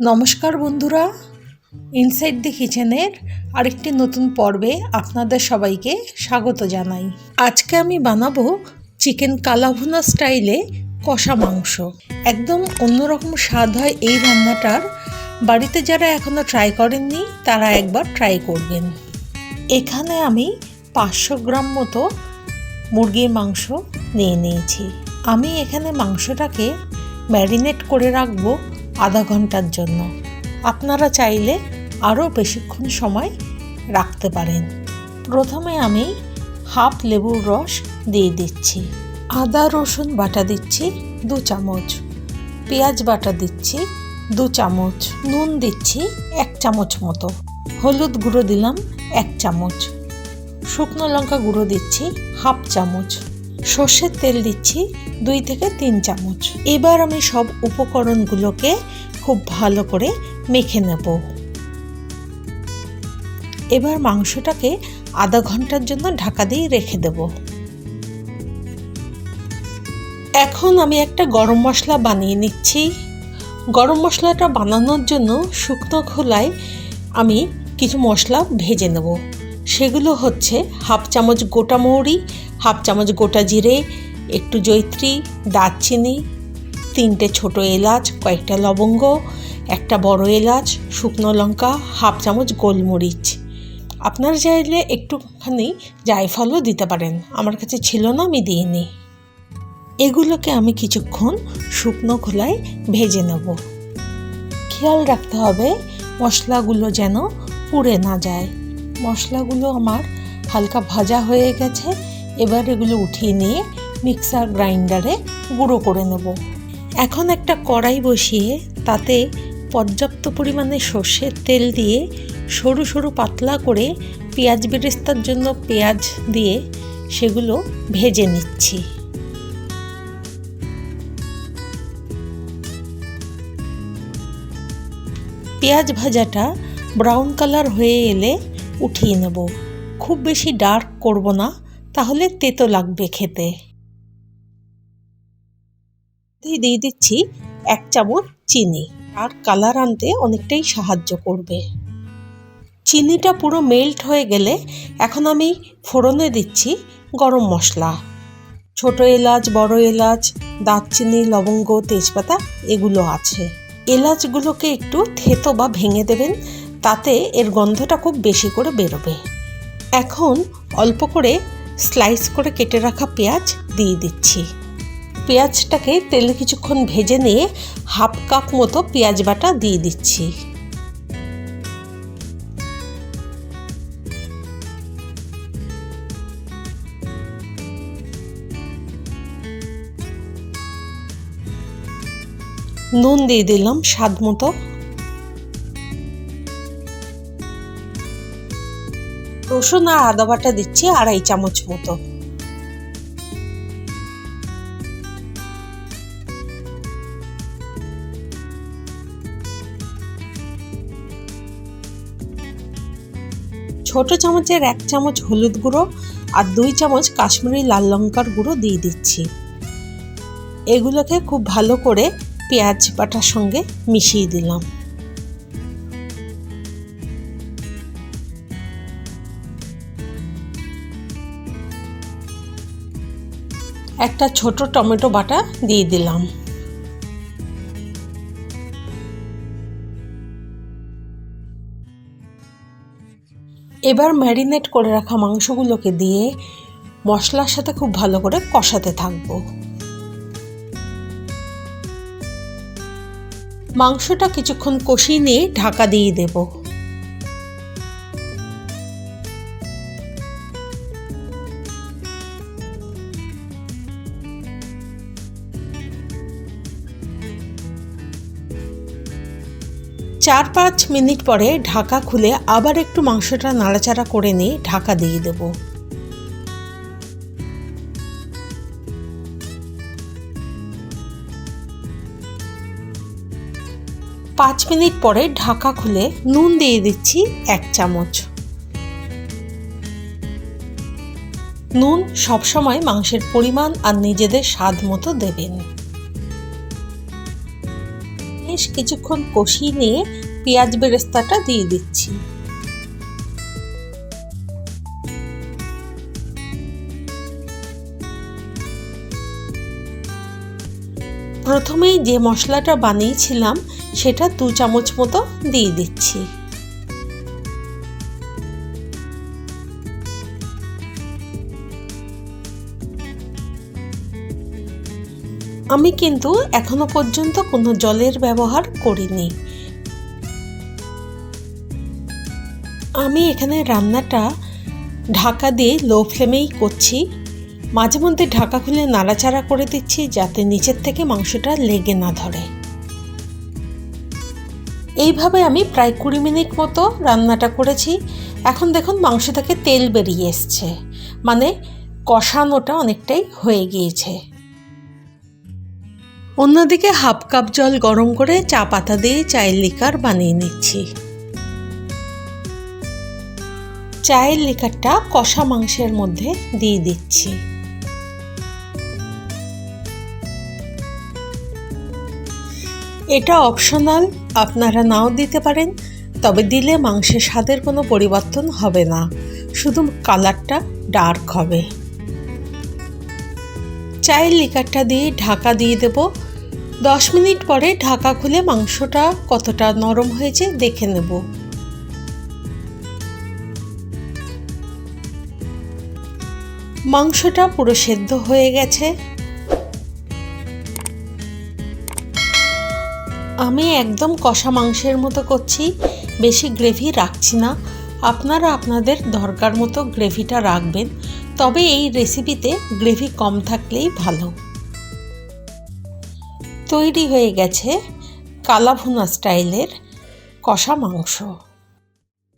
নমস্কার বন্ধুরা ইনসাইড দি কিচেনের আরেকটি নতুন পর্বে আপনাদের সবাইকে স্বাগত জানাই। আজকে আমি বানাবো চিকেন কালাভুনা স্টাইলে কষা মাংস। একদম অন্যরকম স্বাদ হয় এই রান্নাটার। বাড়িতে যারা এখনও ট্রাই করেননি, তারা একবার ট্রাই করবেন। এখানে আমি পাঁচশো গ্রাম মতো মুরগির মাংস নিয়ে নিয়েছি। আমি এখানে মাংসটাকে ম্যারিনেট করে রাখব। আধা ঘণ্টার জন্য। আপনারা চাইলে আরও বেশিক্ষণ সময় রাখতে পারেন। প্রথমে আমি হাফ লেবুর রস দিয়ে দিচ্ছি। আদা, রসুন বাটা দিচ্ছি দু চামচ। পেঁয়াজ বাটা দিচ্ছি দু চামচ। নুন দিচ্ছি এক চামচ মতো। হলুদ গুঁড়ো দিলাম এক চামচ। শুকনো লঙ্কা গুঁড়ো দিচ্ছি হাফ চামচ। সর্ষের তেল দিচ্ছি দুই থেকে তিন চামচ। এবার আমি সব উপকরণগুলোকে খুব ভালো করে মেখে নেব। এবার মাংসটাকে আধা ঘণ্টার জন্য ঢাকা দিয়ে রেখে দেব। এখন আমি একটা গরম মশলা বানিয়ে নিচ্ছি। গরম মশলাটা বানানোর জন্য শুকনো খোলায় আমি কিছু মশলা ভেজে নেব। সেগুলো হচ্ছে হাফ চামচ গোটা মৌরি, হাফ চামচ গোটা জিরে, একটু জৈত্রী দারচিনি, তিনটে ছোট এলাচ, কয়েকটা লবঙ্গ, একটা বড় এলাচ, শুকনো লঙ্কা, হাফ চামচ গোলমরিচ। আপনার চাইলে একটুখানি জায়ফলও দিতে পারেন, আমার কাছে ছিল না, আমি দিইনি। এগুলোকে আমি কিছুক্ষণ শুকনো খোলায় ভেজে নেব। খেয়াল রাখতে হবে মশলাগুলো যেন পুড়ে না যায়। মশলাগুলো আমার হালকা ভাজা হয়ে গেছে। এবার এগুলো উঠিয়ে নিয়ে মিক্সার গ্রাইন্ডারে গুঁড়ো করে নেব। এখন একটা কড়াই বসিয়ে তাতে পর্যাপ্ত পরিমাণে সর্ষের তেল দিয়ে সরু সরু পাতলা করে পেঁয়াজ বেরেস্তার জন্য পেঁয়াজ দিয়ে সেগুলো ভেজে নিচ্ছি। পেঁয়াজ ভাজাটা ব্রাউন কালার হয়ে এলে উঠিয়ে নেব। খুব বেশি ডার্ক করব না, তাহলে তেতো লাগবে খেতে। দিয়ে দিচ্ছি এক চামচ চিনি, আর কালার আনতে অনেকটাই সাহায্য করবে। চিনিটা পুরো মেল্ট হয়ে গেলে এখন আমি ফোড়নে দিচ্ছি গরম মশলা। ছোট এলাচ, বড় এলাচ, দারচিনি, লবঙ্গ, তেজপাতা, এগুলো আছে। এলাচগুলোকে একটু থেতো বা ভেঙে দেবেন তাতে এর গন্ধটা খুব বেশি করে বেরোবে। এখন অল্প করে স্লাইস করে কেটে রাখা পেঁয়াজ দিয়ে দিচ্ছি। পেঁয়াজটাকে তেলে কিছুক্ষণ ভেজে নিয়ে হাফ কাপ মতো পেঁয়াজ বাটা দিয়ে দিচ্ছি। নুন দিয়ে দিলাম স্বাদ মতো। রসুন আর আদা বাটা দিচ্ছি আড়াই চামচ মতো। ছোট চামচের এক চামচ হলুদ গুঁড়ো আর দুই চামচ কাশ্মীরি লাল লঙ্কার গুঁড়ো দিয়ে দিচ্ছি। এগুলোকে খুব ভালো করে পেঁয়াজ বাটার সঙ্গে মিশিয়ে দিলাম। একটা ছোট টমেটো বাটা দিয়ে দিলাম। এবার ম্যারিনেট করে রাখা মাংসগুলোকে দিয়ে মশলার সাথে খুব ভালো করে কষাতে থাকব। মাংসটা কিছুক্ষণ কষিয়ে নিয়ে ঢাকা দিয়ে দেব। চার পাঁচ মিনিট পরে ঢাকা খুলে আবার একটু মাংসটা নাড়াচাড়া করে নিয়ে ঢাকা দিয়ে দেবো। পাঁচ মিনিট পরে ঢাকা খুলে নুন দিয়ে দিচ্ছি এক চামচ। নুন সবসময় মাংসের পরিমাণ আর নিজেদের স্বাদ মতো দেবেন। বেশ কিছুক্ষণ কষিয়ে নিয়ে পেঁয়াজ বেরেস্তাটা দিয়ে দিচ্ছি। প্রথমেই যে মশলাটা বানিয়েছিলাম, সেটা দু চামচ মতো দিয়ে দিচ্ছি। আমি কিন্তু এখনও পর্যন্ত কোনো জলের ব্যবহার করিনি। আমি এখানে রান্নাটা ঢাকা দিয়ে লো ফ্লেমেই করছি। মাঝে মধ্যে ঢাকা খুলে নাড়াচাড়া করে দিচ্ছি যাতে নিচের থেকে মাংসটা লেগে না ধরে। এইভাবে আমি প্রায় কুড়ি মিনিট মতো রান্নাটা করেছি। এখন দেখুন মাংস থেকে তেল বেরিয়ে এসছে। মানে কষানোটা অনেকটাই হয়ে গিয়েছে। অন্যদিকে হাফ কাপ জল গরম করে চা পাতা দিয়ে চায়ের লিকার বানিয়ে নিচ্ছি। চায়ের লিকারটা কষা মাংসের মধ্যে দিয়ে দিচ্ছি। এটা অপশনাল, আপনারা নাও দিতে পারেন, তবে দিলে মাংসের স্বাদের কোনো পরিবর্তন হবে না, শুধু কালারটা ডার্ক হবে। চায়ের লিকারটা দিয়ে ঢাকা দিয়ে দেব দশ মিনিট পরে ঢাকা খুলে মাংসটা কতটা নরম হয়েছে দেখে নেব। মাংসটা পুরো সেদ্ধ হয়ে গেছে। আমি একদম কষা মাংসের মতো করছি, বেশি গ্রেভি রাখছি না। আপনারা আপনাদের দরকার মতো গ্রেভিটা রাখবেন, তবে এই রেসিপিতে গ্রেভি কম থাকলেই ভালো। তৈরি হয়ে গেছে কালাভুনা স্টাইলের কষা মাংস।